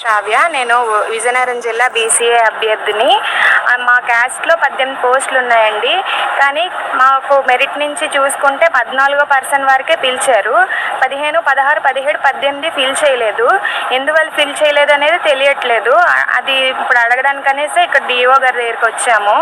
శ్రావ్య. నేను విజయనగరం జిల్లా బీసీఏ అభ్యర్థిని. మా క్యాస్ట్లో పద్దెనిమిది పోస్టులు ఉన్నాయండి. కానీ మాకు మెరిట్ నుంచి చూసుకుంటే పద్నాలుగో పర్సెంట్ వరకే పిలిచారు. పదిహేను పదహారు పదిహేడు పద్దెనిమిది ఫిల్ చేయలేదు. ఎందువల్ల ఫిల్ చేయలేదు అనేది తెలియట్లేదు. అది ఇప్పుడు అడగడానికి అనేసి ఇక్కడ డిఓ గారి దగ్గరికి వచ్చాము.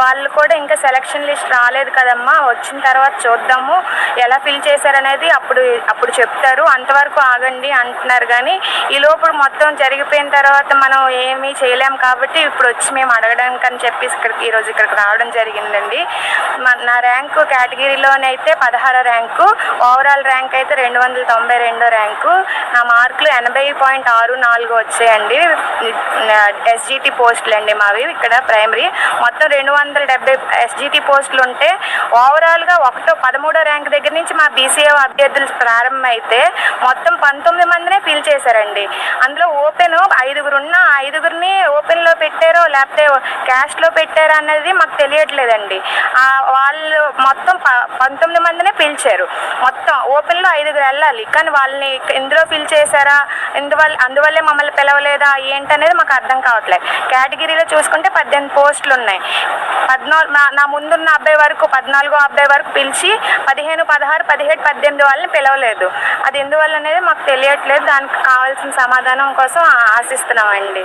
వాళ్ళు కూడా ఇంకా సెలక్షన్ లిస్ట్ రాలేదు కదమ్మా. వచ్చిన తర్వాత చూద్దాము ఎలా ఫిల్ చేశారనేది అప్పుడు అప్పుడు చెప్తారు. అంతవరకు ఆగండి అంటున్నారు కానీ ఈ లోపల మొత్తం జరిగిపోయిన తర్వాత మనం ఏమీ చేయలేము కాబట్టి ఇప్పుడు వచ్చి మేము అడగడానికి అని చెప్పి ఇక్కడికి ఈరోజు ఇక్కడికి రావడం జరిగిందండి. నా ర్యాంకు కేటగిరీలోనైతే పదహారో ర్యాంకు ఓవరాల్ ర్యాంక్ అయితే రెండు వందల తొంభై రెండో ర్యాంకు. నా మార్కులు ఎనభై పాయింట్ ఆరు నాలుగు వచ్చాయండి. ఎస్జిటి పోస్టులు అండి మావి ఇక్కడ ప్రైమరీ. మొత్తం రెండు వందల డెబ్బై ఎస్జిటి పోస్టులు ఉంటే ఓవరాల్గా ఒకటో పదమూడో ర్యాంక్ దగ్గర నుంచి మా బీసీఏ అభ్యర్థులు ప్రారంభమైతే మొత్తం పంతొమ్మిది మందినే ఫిల్ చేశారండి. అందులో ఓపెన్ ఐదుగురు ఉన్న ఐదుగురిని ఓపెన్లో పెట్టారో లేకపోతే క్యాష్లో పెట్టారో అన్నది మాకు తెలియట్లేదండి. వాళ్ళు మొత్తం ప పంతొమ్మిది మందినే పిలిచారు. మొత్తం ఓపెన్లో ఐదుగురు వెళ్ళాలి. కానీ వాళ్ళని ఇందులో ఫిల్ చేశారా? ఇందువల్ల అందువల్లే మమ్మల్ని పిలవలేదా? ఏంటనేది మాకు అర్థం కావట్లేదు కేటగిరీలో చూసుకుంటే పద్దెనిమిది పోస్టులు ఉన్నాయి పద్నాలుగు నా ముందున్న అబ్బాయి వరకు పద్నాలుగో అబ్బాయి వరకు పిలిచి పదిహేను పదహారు పదిహేడు పద్దెనిమిది వాళ్ళని పిలవలేదు. అది ఎందువల్ల అనేది మాకు తెలియట్లేదు. దానికి కావాల్సిన సమాధానం కోసం ఆశిస్తున్నామండి.